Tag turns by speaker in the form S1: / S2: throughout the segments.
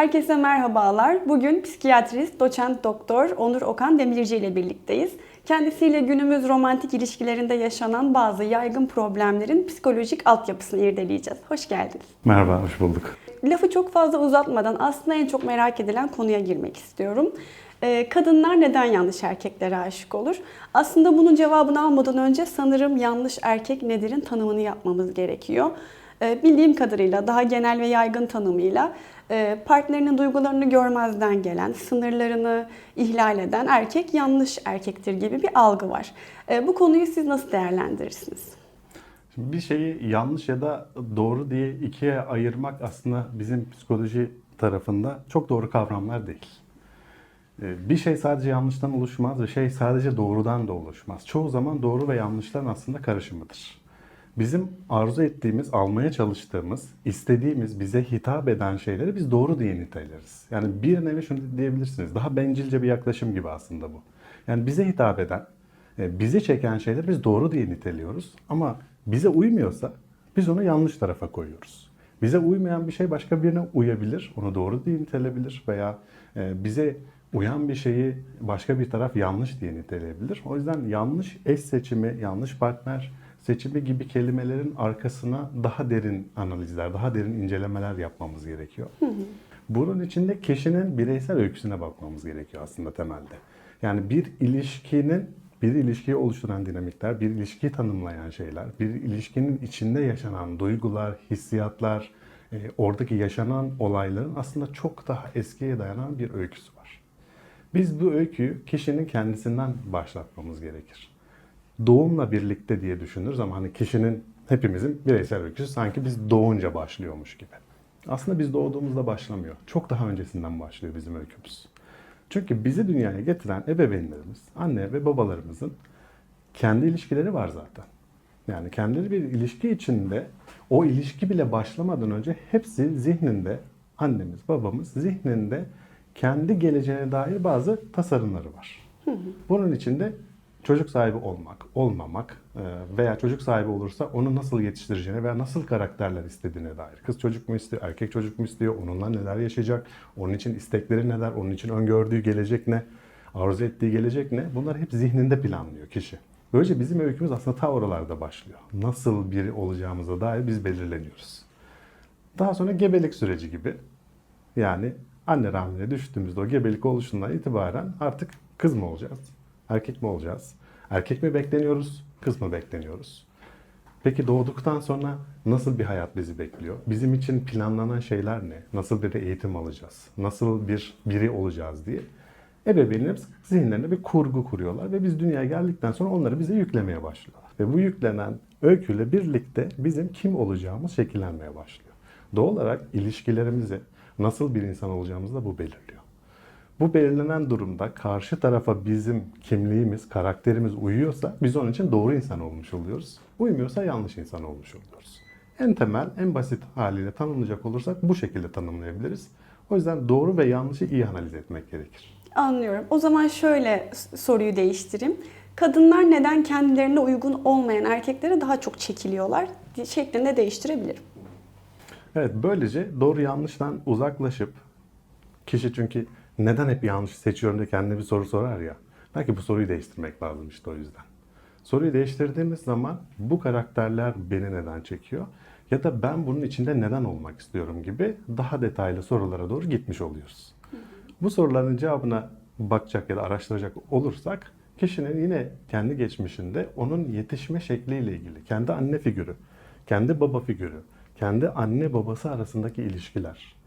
S1: Herkese merhabalar. Bugün psikiyatrist, doçent doktor Onur Okan Demirci ile birlikteyiz. Kendisiyle günümüz romantik ilişkilerinde yaşanan bazı yaygın problemlerin psikolojik altyapısını irdeleyeceğiz. Hoş geldiniz.
S2: Merhaba, hoş bulduk.
S1: Lafı çok fazla uzatmadan aslında en çok merak edilen konuya girmek istiyorum. Ee, kadınlar neden yanlış erkeklere aşık olur? Aslında bunun cevabını almadan önce sanırım yanlış erkek nedir'in tanımını yapmamız gerekiyor. Ee, bildiğim kadarıyla daha genel ve yaygın tanımıyla partnerinin duygularını görmezden gelen, sınırlarını ihlal eden erkek yanlış erkektir gibi bir algı var. Ee, bu konuyu siz nasıl değerlendirirsiniz?
S2: Şimdi bir şeyi yanlış ya da doğru diye ikiye ayırmak aslında bizim psikoloji tarafında çok doğru kavramlar değil. Ee, Bir şey sadece yanlıştan oluşmaz ve şey sadece doğrudan da oluşmaz. Çoğu zaman doğru ve yanlışların aslında karışımıdır. Bizim arzu ettiğimiz, almaya çalıştığımız, istediğimiz, bize hitap eden şeyleri biz doğru diye niteleriz. Yani bir nevi şunu diyebilirsiniz. Daha bencilce bir yaklaşım gibi aslında bu. Yani bize hitap eden, e, bizi çeken şeyleri biz doğru diye niteliyoruz. Ama bize uymuyorsa biz onu yanlış tarafa koyuyoruz. Bize uymayan bir şey başka birine uyabilir, onu doğru diye nitelebilir veya e, bize uyan bir şeyi başka bir taraf yanlış diye niteleyebilir. O yüzden yanlış eş seçimi, yanlış partner seçimi gibi kelimelerin arkasına daha derin analizler, daha derin incelemeler yapmamız gerekiyor. Bunun içinde kişinin bireysel öyküsüne bakmamız gerekiyor aslında temelde. Yani bir ilişkinin bir ilişkiyi oluşturan dinamikler, bir ilişkiyi tanımlayan şeyler, bir ilişkinin içinde yaşanan duygular, hissiyatlar, e, oradaki yaşanan olayların aslında çok daha eskiye dayanan bir öyküsü var. Biz bu öyküyü kişinin kendisinden başlatmamız gerekir. Doğumla birlikte diye düşünürüz ama hani kişinin hepimizin bireysel öyküsü sanki biz doğunca başlıyormuş gibi. Aslında biz doğduğumuzda başlamıyor. Çok daha öncesinden başlıyor bizim öykümüz. Çünkü bizi dünyaya getiren ebeveynlerimiz, anne ve babalarımızın kendi ilişkileri var zaten. Yani kendileri bir ilişki içinde o ilişki bile başlamadan önce hepsi zihninde, annemiz, babamız zihninde kendi geleceğine dair bazı tasarımları var. Bunun içinde çocuk sahibi olmak, olmamak e, veya çocuk sahibi olursa onu nasıl yetiştireceğine veya nasıl karakterler istediğine dair. Kız çocuk mu istiyor, erkek çocuk mu istiyor, onunla neler yaşayacak, onun için istekleri neler, onun için öngördüğü gelecek ne, arzu ettiği gelecek ne bunlar hep zihninde planlıyor kişi. Böylece bizim öykümüz aslında ta oralarda başlıyor. Nasıl biri olacağımıza dair biz belirleniyoruz. Daha sonra gebelik süreci gibi yani anne rahmine düştüğümüzde o gebelik oluşundan itibaren artık kız mı olacağız? Erkek mi olacağız? Erkek mi bekleniyoruz? Kız mı bekleniyoruz? Peki doğduktan sonra nasıl bir hayat bizi bekliyor? Bizim için planlanan şeyler ne? Nasıl bir eğitim alacağız? Nasıl bir biri olacağız diye. Ebeveynlerimiz zihinlerine bir kurgu kuruyorlar ve biz dünyaya geldikten sonra onları bize yüklemeye başlıyorlar. Ve bu yüklenen öyküyle birlikte bizim kim olacağımız şekillenmeye başlıyor. Doğal olarak ilişkilerimizi nasıl bir insan olacağımızı da bu belirliyor. Bu belirlenen durumda karşı tarafa bizim kimliğimiz, karakterimiz uyuyorsa biz onun için doğru insan olmuş oluyoruz. Uymuyorsa yanlış insan olmuş oluyoruz. En temel, en basit haliyle tanımlayacak olursak bu şekilde tanımlayabiliriz. O yüzden doğru ve yanlışı iyi analiz etmek gerekir.
S1: Anlıyorum. O zaman şöyle soruyu değiştireyim. Kadınlar neden kendilerine uygun olmayan erkeklere daha çok çekiliyorlar şeklinde değiştirebilirim.
S2: Evet, böylece doğru yanlıştan uzaklaşıp kişi çünkü neden hep yanlış seçiyorum diye kendine bir soru sorar ya. Belki bu soruyu değiştirmek lazım işte o yüzden. Soruyu değiştirdiğimiz zaman bu karakterler beni neden çekiyor ya da ben bunun içinde neden olmak istiyorum gibi daha detaylı sorulara doğru gitmiş oluyoruz. Bu soruların cevabına bakacak ya da araştıracak olursak kişinin yine kendi geçmişinde onun yetişme şekliyle ilgili kendi anne figürü, kendi baba figürü, kendi anne babası arasındaki ilişkiler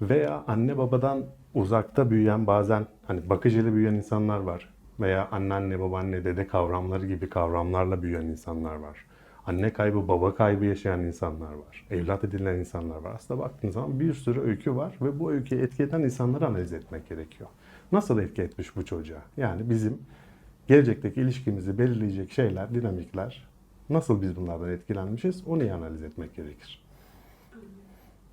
S2: veya anne babadan uzakta büyüyen bazen hani bakıcıyla büyüyen insanlar var veya anneanne babaanne dede kavramları gibi kavramlarla büyüyen insanlar var. Anne kaybı, baba kaybı yaşayan insanlar var. Evlat edinilen insanlar var. Aslında baktığınız zaman bir sürü öykü var ve bu öyküye etki eden insanları analiz etmek gerekiyor. Nasıl etki etmiş bu çocuğa? Yani bizim gelecekteki ilişkimizi belirleyecek şeyler, dinamikler, nasıl biz bunlardan etkilenmişiz onu iyi analiz etmek gerekir.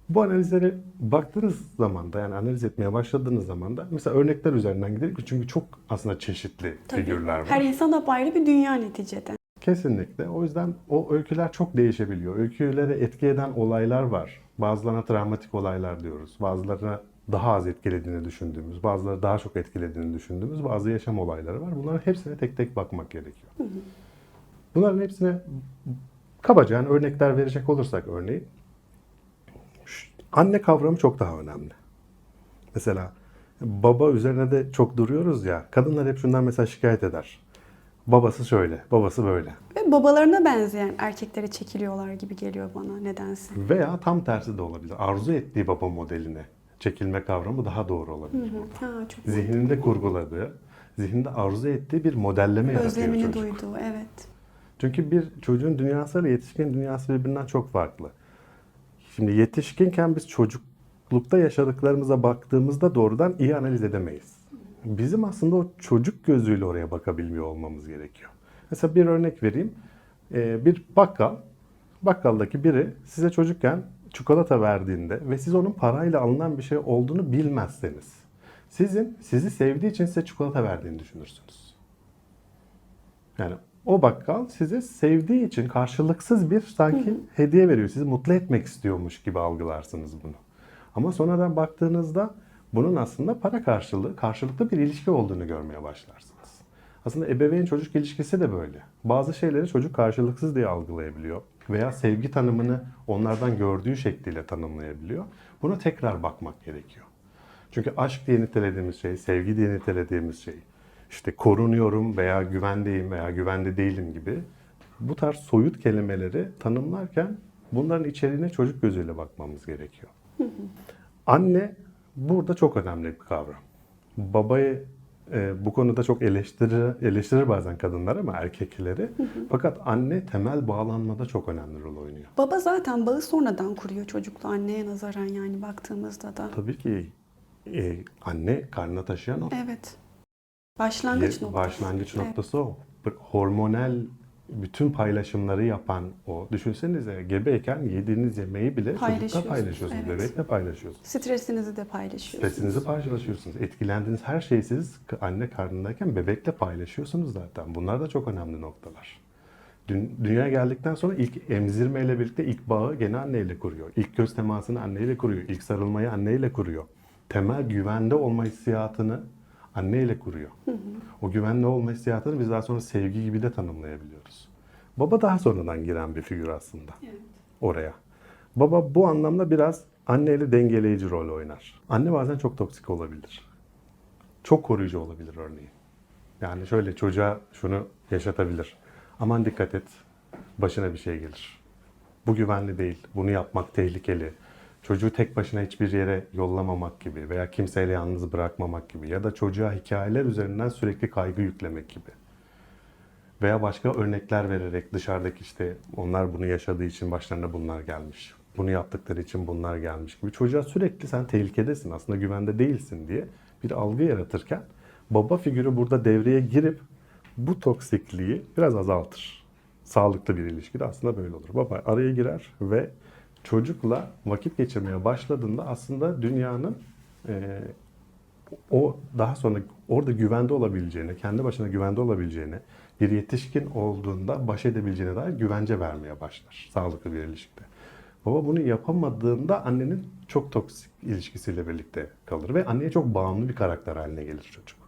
S2: Bu analizlere baktığınız zaman da yani analiz etmeye başladığınız zaman da mesela örnekler üzerinden gidelim çünkü çok aslında çeşitli figürler var.
S1: Her insan apayrı bir dünya neticede.
S2: Kesinlikle. O yüzden o öyküler çok değişebiliyor. Öykülere etki eden olaylar var. Bazılarına travmatik olaylar diyoruz. Bazılarına daha az etkilediğini düşündüğümüz, bazıları daha çok etkilediğini düşündüğümüz bazı yaşam olayları var. Bunların hepsine tek tek bakmak gerekiyor. Bunların hepsine kabaca yani örnekler verecek olursak örneğin anne kavramı çok daha önemli. Mesela baba üzerine de çok duruyoruz ya. Kadınlar hep şundan mesela şikayet eder. Babası şöyle, babası böyle.
S1: Ve babalarına benzeyen erkeklere çekiliyorlar gibi geliyor bana nedense.
S2: Veya tam tersi de olabilir. Arzu ettiği baba modeline çekilme kavramı daha doğru olabilir.
S1: Ha, çok
S2: Zihninde kurguladığı, zihninde arzu ettiği bir modelleme yaratıyor
S1: özlemini
S2: çocuk.
S1: duyduğu, evet.
S2: Çünkü bir çocuğun dünyası ile yetişkin dünyası birbirinden çok farklı. Şimdi yetişkinken biz çocuklukta yaşadıklarımıza baktığımızda doğrudan iyi analiz edemeyiz. Bizim aslında o çocuk gözüyle oraya bakabilmiyor olmamız gerekiyor. Mesela bir örnek vereyim. Ee, Bir bakkal, bakkaldaki biri size çocukken çikolata verdiğinde ve siz onun parayla alınan bir şey olduğunu bilmezseniz, sizin sizi sevdiği için size çikolata verdiğini düşünürsünüz. Yani o bakkal size sevdiği için karşılıksız bir sanki hediye veriyor. Sizi mutlu etmek istiyormuş gibi algılarsınız bunu. Ama sonradan baktığınızda bunun aslında para karşılığı, karşılıklı bir ilişki olduğunu görmeye başlarsınız. Aslında ebeveyn çocuk ilişkisi de böyle. Bazı şeyleri çocuk karşılıksız diye algılayabiliyor veya sevgi tanımını onlardan gördüğü şekliyle tanımlayabiliyor. Buna tekrar bakmak gerekiyor. Çünkü aşk diye nitelediğimiz şey, sevgi diye nitelediğimiz şey, işte korunuyorum veya güvendeyim veya güvende değilim gibi bu tarz soyut kelimeleri tanımlarken bunların içeriğine çocuk gözüyle bakmamız gerekiyor. Anne burada çok önemli bir kavram. Babayı e, bu konuda çok eleştirir, eleştirir bazen kadınlar ama erkekleri. Fakat anne temel bağlanmada çok önemli rol oynuyor.
S1: Baba zaten bağı sonradan kuruyor çocukla anneye nazaran yani baktığımızda da.
S2: Tabii ki e, anne karnına taşıyan o.
S1: Evet. Başlangıç noktası.
S2: Başlangıç
S1: Evet.
S2: noktası o. Bir Hormonal bütün paylaşımları yapan o. Düşünsenize gebeyken yediğiniz yemeği bile çocukla paylaşıyorsunuz.
S1: evet.
S2: Bebekle paylaşıyorsunuz.
S1: Stresinizi de paylaşıyorsunuz.
S2: Stresinizi paylaşıyorsunuz. Etkilendiğiniz her şeyi siz anne karnındayken bebekle paylaşıyorsunuz zaten. Bunlar da çok önemli noktalar. Dün, dünyaya geldikten sonra ilk emzirmeyle birlikte ilk bağı gene anneyle kuruyor. İlk göz temasını anneyle kuruyor. İlk sarılmayı anneyle kuruyor. Temel güvende olma hissiyatını anneyle kuruyor. O güvenli olma hissiyatını biz daha sonra sevgi gibi de tanımlayabiliyoruz. Baba daha sonradan giren bir figür aslında
S1: Evet.
S2: oraya. Baba bu anlamda biraz anneyle dengeleyici rol oynar. Anne bazen çok toksik olabilir. Çok koruyucu olabilir örneğin. Yani şöyle çocuğa şunu yaşatabilir. Aman dikkat et, başına bir şey gelir. Bu güvenli değil, bunu yapmak tehlikeli. Çocuğu tek başına hiçbir yere yollamamak gibi veya kimseyle yalnız bırakmamak gibi ya da çocuğa hikayeler üzerinden sürekli kaygı yüklemek gibi veya başka örnekler vererek dışarıdaki işte onlar bunu yaşadığı için başlarına bunlar gelmiş. Bunu yaptıkları için bunlar gelmiş gibi. Çocuğa sürekli sen tehlikedesin aslında güvende değilsin diye bir algı yaratırken baba figürü burada devreye girip bu toksikliği biraz azaltır. Sağlıklı bir ilişkide aslında böyle olur. Baba araya girer ve çocukla vakit geçirmeye başladığında aslında dünyanın eee, o daha sonra orada güvende olabileceğine, kendi başına güvende olabileceğine, bir yetişkin olduğunda baş edebileceğine dair güvence vermeye başlar sağlıklı bir ilişkide. Baba bunu yapamadığında annenin çok toksik ilişkisiyle birlikte kalır ve anneye çok bağımlı bir karakter haline gelir çocuk.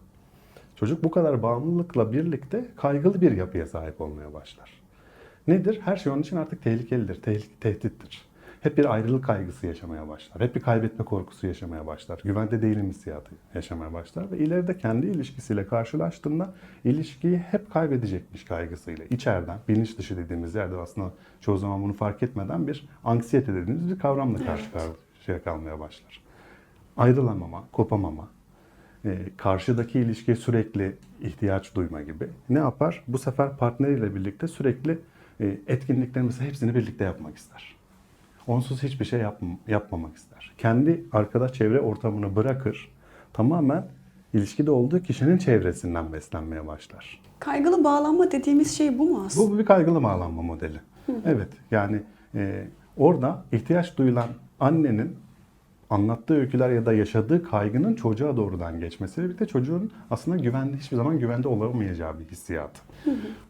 S2: Çocuk bu kadar bağımlılıkla birlikte kaygılı bir yapıya sahip olmaya başlar. Nedir? Her şey onun için artık tehlikelidir, tehlike, tehdittir. Hep bir ayrılık kaygısı yaşamaya başlar. Hep bir kaybetme korkusu yaşamaya başlar. Güvende değilim hissiyatı yaşamaya başlar. Ve ileride kendi ilişkisiyle karşılaştığında ilişkiyi hep kaybedecekmiş kaygısıyla. içeriden, bilinç dışı dediğimiz yerde aslında çoğu zaman bunu fark etmeden bir anksiyete dediğimiz bir kavramla karşı karşıya kalmaya başlar. Ayrılamama, kopamama, e, karşıdaki ilişkiye sürekli ihtiyaç duyma gibi. Ne yapar? Bu sefer partneriyle birlikte sürekli e, etkinliklerimizi hepsini birlikte yapmak ister. Onsuz hiçbir şey yapm- yapmamak ister. Kendi arkadaş çevre ortamını bırakır. Tamamen ilişkide olduğu kişinin çevresinden beslenmeye başlar.
S1: Kaygılı bağlanma dediğimiz şey bu mu aslında?
S2: Bu bir kaygılı bağlanma modeli. Evet yani e, orada ihtiyaç duyulan annenin anlattığı öyküler ya da yaşadığı kaygının çocuğa doğrudan geçmesiyle birlikte çocuğun aslında güvende hiçbir zaman güvende olamayacağı bir hissiyat.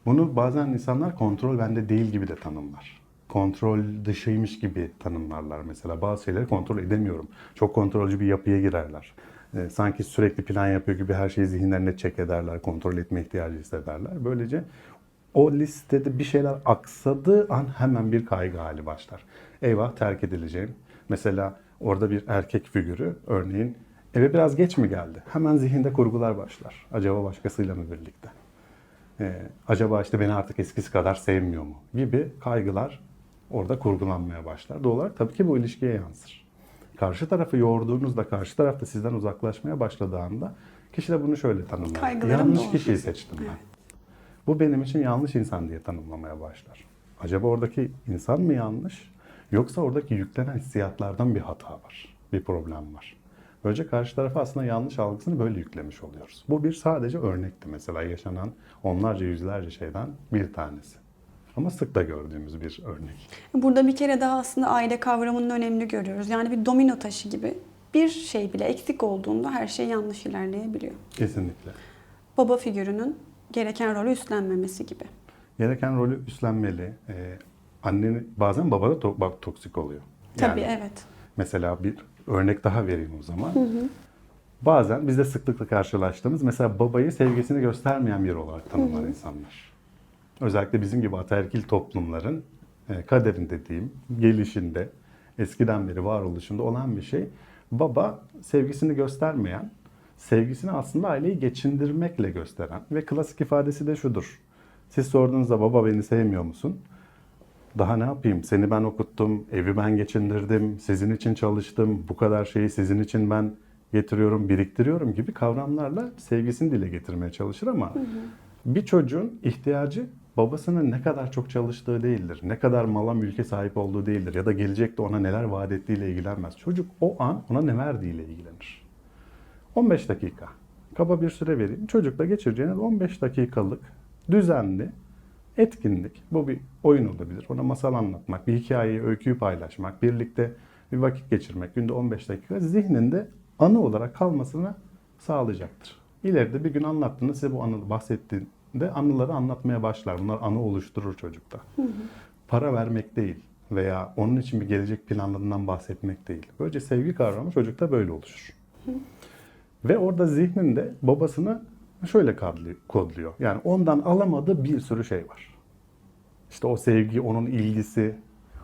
S2: Bunu bazen insanlar kontrol bende değil gibi de tanımlar. Kontrol dışıymış gibi tanımlarlar mesela. Bazı şeyleri kontrol edemiyorum. Çok kontrolcü bir yapıya girerler. Ee, sanki sürekli plan yapıyor gibi her şeyi zihinlerine çek ederler, kontrol etme ihtiyacı hissederler. Böylece o listede bir şeyler aksadığı an hemen bir kaygı hali başlar. Eyvah terk edileceğim. Mesela orada bir erkek figürü örneğin eve biraz geç mi geldi? Hemen zihinde kurgular başlar. Acaba başkasıyla mı birlikte? Ee, acaba işte beni artık eskisi kadar sevmiyor mu? Gibi kaygılar orada kurgulanmaya başlar. Doğal olarak tabii ki bu ilişkiye yansır. Karşı tarafı yorduğunuzda, karşı taraf da sizden uzaklaşmaya başladığı anda kişi de bunu şöyle tanımlar.
S1: Kaygılarım
S2: Yanlış kişiyi seçtim ben. Bu benim için yanlış insan diye tanımlamaya başlar. Acaba oradaki insan mı yanlış? Yoksa oradaki yüklenen hissiyatlardan bir hata var, bir problem var. Böylece karşı tarafa aslında yanlış algısını böyle yüklemiş oluyoruz. Bu bir sadece örnekti mesela yaşanan onlarca yüzlerce şeyden bir tanesi. Ama sık da gördüğümüz bir örnek.
S1: Burada bir kere daha aslında aile kavramının önemini görüyoruz. Yani bir domino taşı gibi bir şey bile eksik olduğunda her şey yanlış ilerleyebiliyor.
S2: Kesinlikle.
S1: Baba figürünün gereken rolü üstlenmemesi gibi.
S2: Gereken rolü üstlenmeli. Ee, annenin bazen baba da to- bak toksik oluyor.
S1: Tabii
S2: Yani
S1: evet.
S2: Mesela bir örnek daha vereyim o zaman. Bazen bizde sıklıkla karşılaştığımız mesela babayı sevgisini göstermeyen biri olarak tanımlar insanlar. Özellikle bizim gibi ataerkil toplumların e, kaderin dediğim gelişinde eskiden beri varoluşunda olan bir şey. Baba sevgisini göstermeyen, sevgisini aslında aileyi geçindirmekle gösteren ve klasik ifadesi de şudur. Siz sorduğunuzda baba beni sevmiyor musun? Daha ne yapayım? Seni ben okuttum, evi ben geçindirdim, sizin için çalıştım, bu kadar şeyi sizin için ben getiriyorum, biriktiriyorum gibi kavramlarla sevgisini dile getirmeye çalışır ama bir çocuğun ihtiyacı babasının ne kadar çok çalıştığı değildir, ne kadar mala mülke sahip olduğu değildir ya da gelecekte ona neler vaat ettiğiyle ilgilenmez. Çocuk o an ona ne verdiğiyle ilgilenir. 15 dakika. Kaba bir süre vereyim. Çocukla geçireceğiniz 15 dakikalık düzenli etkinlik. Bu bir oyun olabilir. Ona masal anlatmak, bir hikayeyi, öyküyü paylaşmak, birlikte bir vakit geçirmek. Günde 15 dakika zihninde anı olarak kalmasını sağlayacaktır. İleride bir gün anlattığında size bu anı bahsettiğinde anıları anlatmaya başlar. Bunlar anı oluşturur çocukta. Para vermek değil veya onun için bir gelecek planlarından bahsetmek değil. Böylece sevgi kavramı çocukta böyle oluşur. Ve orada zihninde babasını şöyle kodluyor. Yani ondan alamadığı bir sürü şey var. İşte o sevgi, onun ilgisi,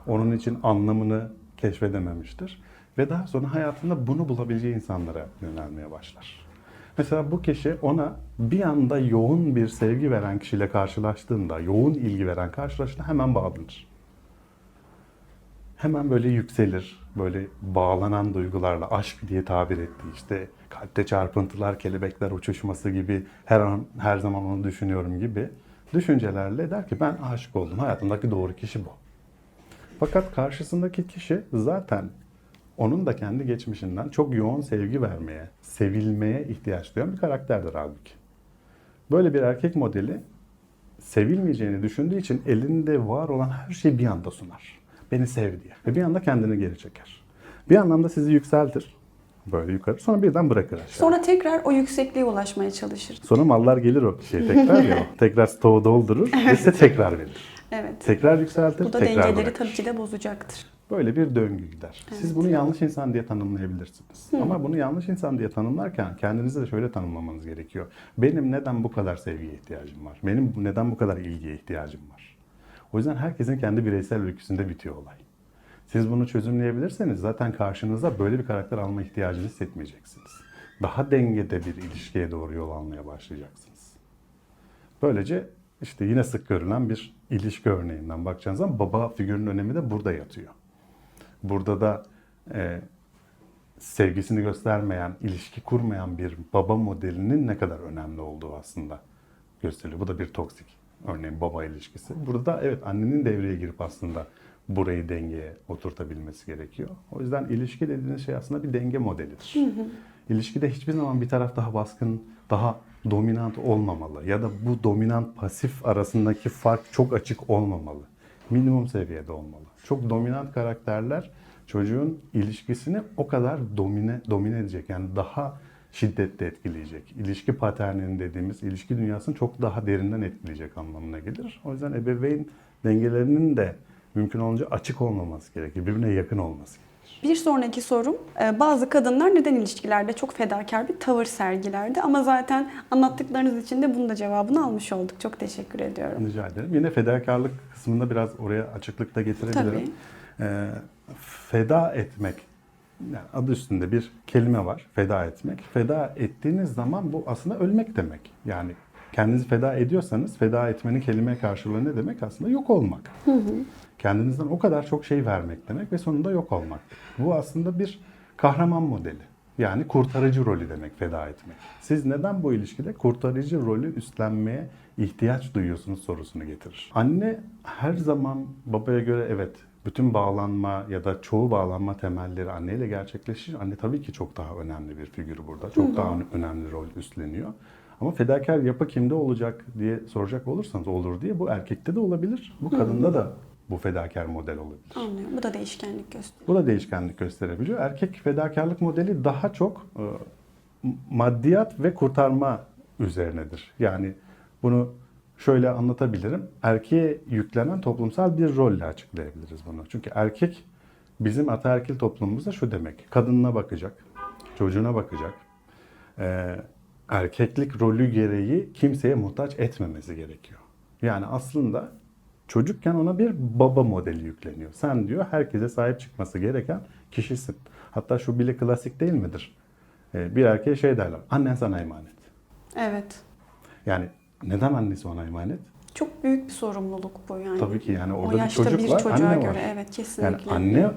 S2: onun için anlamını keşfedememiştir. Ve daha sonra hayatında bunu bulabileceği insanlara yönelmeye başlar. Mesela bu kişi ona bir anda yoğun bir sevgi veren kişiyle karşılaştığında, yoğun ilgi veren karşılaştığında hemen bağlanır hemen böyle yükselir. Böyle bağlanan duygularla aşk diye tabir ettiği işte kalpte çarpıntılar, kelebekler uçuşması gibi her an her zaman onu düşünüyorum gibi düşüncelerle der ki ben aşık oldum. Hayatımdaki doğru kişi bu. Fakat karşısındaki kişi zaten onun da kendi geçmişinden çok yoğun sevgi vermeye, sevilmeye ihtiyaç duyan bir karakterdir halbuki. Böyle bir erkek modeli sevilmeyeceğini düşündüğü için elinde var olan her şeyi bir anda sunar. Beni sev diye. Ve bir anda kendini geri çeker. Bir anlamda sizi yükseltir. Böyle yukarı. Sonra birden bırakır aşağı. Sonra,
S1: Sonra tekrar o yüksekliğe ulaşmaya çalışır.
S2: mallar gelir o kişiye tekrar ya. Tekrar stoğu doldurur ve size tekrar verir.
S1: Evet.
S2: Tekrar yükseltir,
S1: Bu da
S2: tekrar
S1: dengeleri
S2: bırakır.
S1: tabii ki de bozacaktır.
S2: Böyle bir döngü gider. Siz bunu yanlış insan diye tanımlayabilirsiniz. Ama bunu yanlış insan diye tanımlarken kendinizi de şöyle tanımlamanız gerekiyor. Benim neden bu kadar sevgiye ihtiyacım var? Benim neden bu kadar ilgiye ihtiyacım var? O yüzden herkesin kendi bireysel öyküsünde bitiyor olay. Siz bunu çözümleyebilirseniz zaten karşınıza böyle bir karakter alma ihtiyacını hissetmeyeceksiniz. Daha dengede bir ilişkiye doğru yol almaya başlayacaksınız. Böylece işte yine sık görülen bir ilişki örneğinden bakacağınız zaman baba figürünün önemi de burada yatıyor. Burada da e, sevgisini göstermeyen, ilişki kurmayan bir baba modelinin ne kadar önemli olduğu aslında gösteriliyor. Bu da bir toksik örneğin baba ilişkisi. Burada da evet annenin devreye girip aslında burayı dengeye oturtabilmesi gerekiyor. O yüzden ilişki dediğiniz şey aslında bir denge modelidir. İlişkide hiçbir zaman bir taraf daha baskın, daha dominant olmamalı ya da bu dominant pasif arasındaki fark çok açık olmamalı. Minimum seviyede olmalı. Çok dominant karakterler çocuğun ilişkisini o kadar domine domine edecek. Yani daha şiddetli etkileyecek. İlişki paternini dediğimiz ilişki dünyasını çok daha derinden etkileyecek anlamına gelir. O yüzden ebeveyn dengelerinin de mümkün olunca açık olmaması gerekir. Birbirine yakın olması gerekir.
S1: Bir sonraki sorum, e, bazı kadınlar neden ilişkilerde çok fedakar bir tavır sergilerdi ama zaten anlattıklarınız için de bunun da cevabını almış olduk. Çok teşekkür ediyorum.
S2: Rica ederim. Yine fedakarlık kısmında biraz oraya açıklık da getirebilirim.
S1: Tabii.
S2: Ee, feda etmek, yani adı üstünde bir kelime var. Feda etmek. Feda ettiğiniz zaman bu aslında ölmek demek. Yani kendinizi feda ediyorsanız feda etmenin kelime karşılığı ne demek? Aslında yok olmak. Kendinizden o kadar çok şey vermek demek ve sonunda yok olmak. Bu aslında bir kahraman modeli. Yani kurtarıcı rolü demek feda etmek. Siz neden bu ilişkide kurtarıcı rolü üstlenmeye ihtiyaç duyuyorsunuz sorusunu getirir. Anne her zaman babaya göre evet bütün bağlanma ya da çoğu bağlanma temelleri anneyle gerçekleşir. Anne tabii ki çok daha önemli bir figür burada. Çok daha önemli rol üstleniyor. Ama fedakar yapı kimde olacak diye soracak olursanız olur diye bu erkekte de olabilir. Bu kadında da bu fedakar model olabilir.
S1: Anlıyorum. Bu da değişkenlik gösteriyor.
S2: Bu da değişkenlik gösterebiliyor. Erkek fedakarlık modeli daha çok e, maddiyat ve kurtarma üzerinedir. Yani bunu şöyle anlatabilirim. Erkeğe yüklenen toplumsal bir rolle açıklayabiliriz bunu. Çünkü erkek bizim ataerkil toplumumuzda şu demek. Kadınına bakacak, çocuğuna bakacak. E, erkeklik rolü gereği kimseye muhtaç etmemesi gerekiyor. Yani aslında çocukken ona bir baba modeli yükleniyor. Sen diyor herkese sahip çıkması gereken kişisin. Hatta şu bile klasik değil midir? Ee, Bir erkeğe şey derler. Annen sana emanet.
S1: Evet.
S2: Yani neden annesi ona emanet?
S1: Çok büyük bir sorumluluk bu yani.
S2: Tabii ki yani
S1: o
S2: orada bir
S1: yaşta
S2: çocuk
S1: bir
S2: var, anne
S1: göre
S2: var.
S1: evet
S2: Yani
S1: kesinlikle.
S2: anne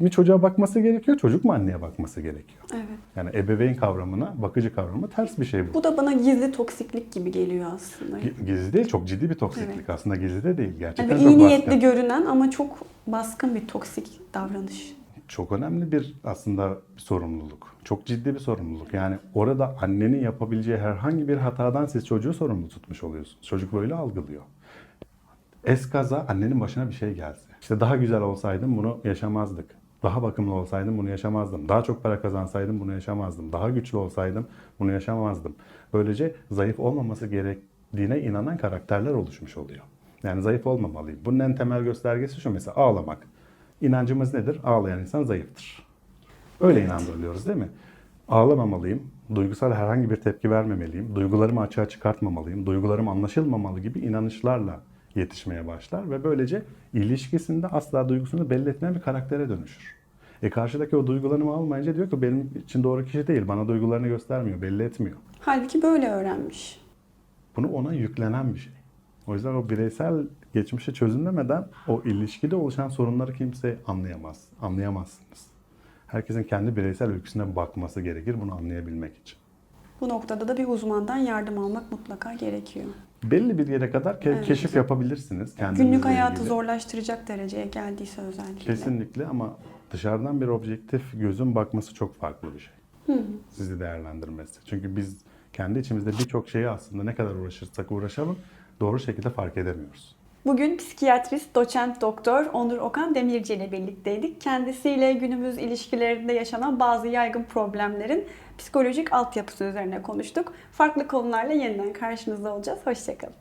S2: mi çocuğa bakması gerekiyor, çocuk mu anneye bakması gerekiyor?
S1: Evet.
S2: Yani ebeveyn kavramına, bakıcı kavramına ters bir şey bu.
S1: Bu da bana gizli toksiklik gibi geliyor aslında.
S2: Gi- Gizli değil, çok ciddi bir toksiklik.
S1: Evet.
S2: Aslında gizli de değil. Gerçekten
S1: Yani
S2: çok
S1: iyi
S2: baskın.
S1: niyetli görünen ama çok baskın bir toksik davranış.
S2: çok önemli bir aslında bir sorumluluk. Çok ciddi bir sorumluluk. Yani orada annenin yapabileceği herhangi bir hatadan siz çocuğu sorumlu tutmuş oluyorsunuz. Çocuk böyle algılıyor. Eskaza annenin başına bir şey gelse. İşte daha güzel olsaydım bunu yaşamazdık. Daha bakımlı olsaydım bunu yaşamazdım. Daha çok para kazansaydım bunu yaşamazdım. Daha güçlü olsaydım bunu yaşamazdım. Böylece zayıf olmaması gerektiğine inanan karakterler oluşmuş oluyor. Yani zayıf olmamalıyım. Bunun en temel göstergesi şu mesela ağlamak. İnancımız nedir? Ağlayan insan zayıftır. Öyle inandırılıyoruz değil mi? Ağlamamalıyım, duygusal herhangi bir tepki vermemeliyim, duygularımı açığa çıkartmamalıyım, duygularım anlaşılmamalı gibi inanışlarla yetişmeye başlar ve böylece ilişkisinde asla duygusunu belli etmeyen bir karaktere dönüşür. E karşıdaki o duygularımı almayınca diyor ki benim için doğru kişi değil, bana duygularını göstermiyor, belli etmiyor.
S1: Halbuki böyle öğrenmiş.
S2: Bunu ona yüklenen bir şey. O yüzden o bireysel geçmişi çözümlemeden o ilişkide oluşan sorunları kimse anlayamaz. Anlayamazsınız. Herkesin kendi bireysel öyküsüne bakması gerekir bunu anlayabilmek için.
S1: Bu noktada da bir uzmandan yardım almak mutlaka gerekiyor.
S2: Belli bir yere kadar ke-
S1: Evet.
S2: keşif yapabilirsiniz kendinizle
S1: Günlük hayatı
S2: ilgili.
S1: zorlaştıracak dereceye geldiyse özellikle.
S2: Kesinlikle ama dışarıdan bir objektif gözün bakması çok farklı bir şey.
S1: Hı hı.
S2: Sizi değerlendirmesi. Çünkü biz kendi içimizde birçok şeyi aslında ne kadar uğraşırsak uğraşalım doğru şekilde fark edemiyoruz.
S1: Bugün psikiyatrist, doçent doktor Onur Okan Demirci ile birlikteydik. Kendisiyle günümüz ilişkilerinde yaşanan bazı yaygın problemlerin psikolojik altyapısı üzerine konuştuk. Farklı konularla yeniden karşınızda olacağız. Hoşçakalın.